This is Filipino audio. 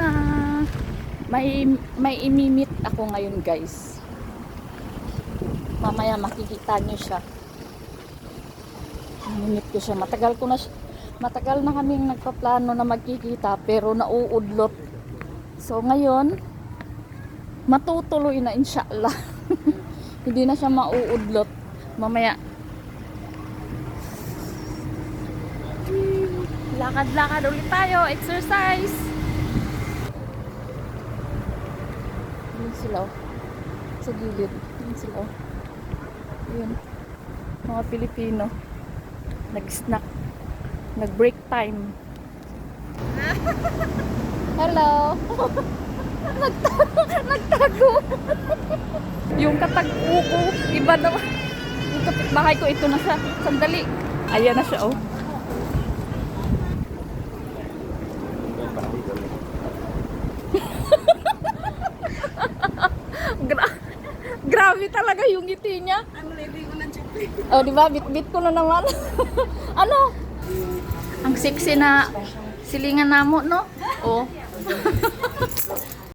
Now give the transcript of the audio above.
na. May, may imimit ako ngayon guys. Mamaya makikita nyo siya. Imimit ko siya. Matagal ko na siya. Matagal na kaming nagpaplano na magkikita pero nauudlot. So ngayon, matutuloy na inshallah. Hindi na siya mauudlot. Mamaya. Lakad-lakad ulit tayo. Exercise. Sila. oh. Sa gilid. Yun sila. oh. Yun. Mga Pilipino. Nag-snack. Nag-break time. Hello. Nagtago. Nagtago. yung katagpo ko, iba naman. Yung kapitbahay ko, ito na siya. Sandali. Ayan na siya, oh. Grabe talaga yung ngiti niya. Ang ready ko ng chocolate. Oh, di ba? Bit-bit ko na naman. ano? Ang sexy na silingan namo, no? Oh.